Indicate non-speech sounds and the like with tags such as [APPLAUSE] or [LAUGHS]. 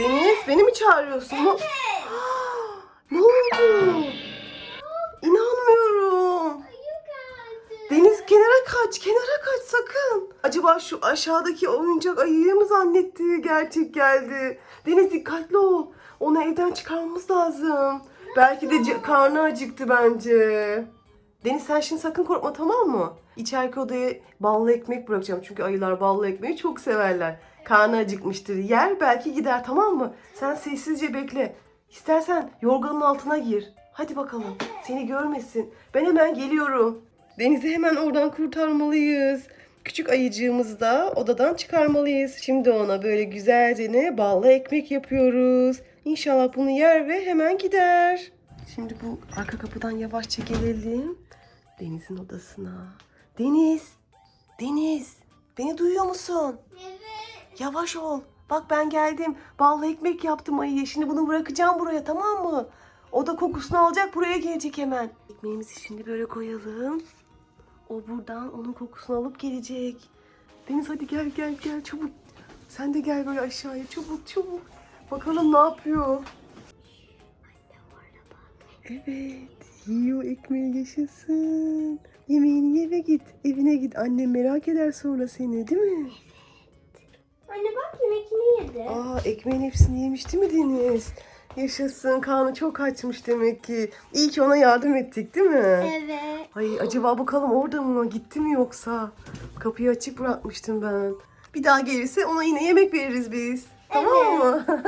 Deniz beni mi çağırıyorsun? Ne, [GASPS] ne oldu? İnanmıyorum. Deniz kenara kaç, kenara kaç sakın. Acaba şu aşağıdaki oyuncak ayıyı mı zannetti? Gerçek geldi. Deniz dikkatli ol. Onu evden çıkarmamız lazım. Belki de karnı acıktı bence. Deniz sen şimdi sakın korkma tamam mı? İçeriki odaya ballı ekmek bırakacağım. Çünkü ayılar ballı ekmeği çok severler. Karnı acıkmıştır. Yer belki gider tamam mı? Sen sessizce bekle. İstersen yorganın altına gir. Hadi bakalım. Seni görmesin. Ben hemen geliyorum. Deniz'i hemen oradan kurtarmalıyız. Küçük ayıcığımızı da odadan çıkarmalıyız. Şimdi ona böyle güzelce ne ballı ekmek yapıyoruz. İnşallah bunu yer ve hemen gider. Şimdi bu arka kapıdan yavaşça gelelim. Deniz'in odasına. Deniz! Deniz! Beni duyuyor musun? Evet. Yavaş ol. Bak ben geldim. Ballı ekmek yaptım ayıya. Şimdi bunu bırakacağım buraya tamam mı? O da kokusunu alacak buraya gelecek hemen. Ekmeğimizi şimdi böyle koyalım. O buradan onun kokusunu alıp gelecek. Deniz hadi gel gel gel çabuk. Sen de gel böyle aşağıya çabuk çabuk. Bakalım ne yapıyor. Evet. Yiyor ekmeği yaşasın. Yemeğini ye ve git. Evine git. Annem merak eder sonra seni değil mi? Anne bak yemekini yedi. Aa ekmeğin hepsini yemiş değil mi Deniz? Yaşasın. Karnı çok açmış demek ki. İyi ki ona yardım ettik değil mi? Evet. Ay acaba bakalım orada mı? Gitti mi yoksa? Kapıyı açık bırakmıştım ben. Bir daha gelirse ona yine yemek veririz biz. Tamam mı? [LAUGHS]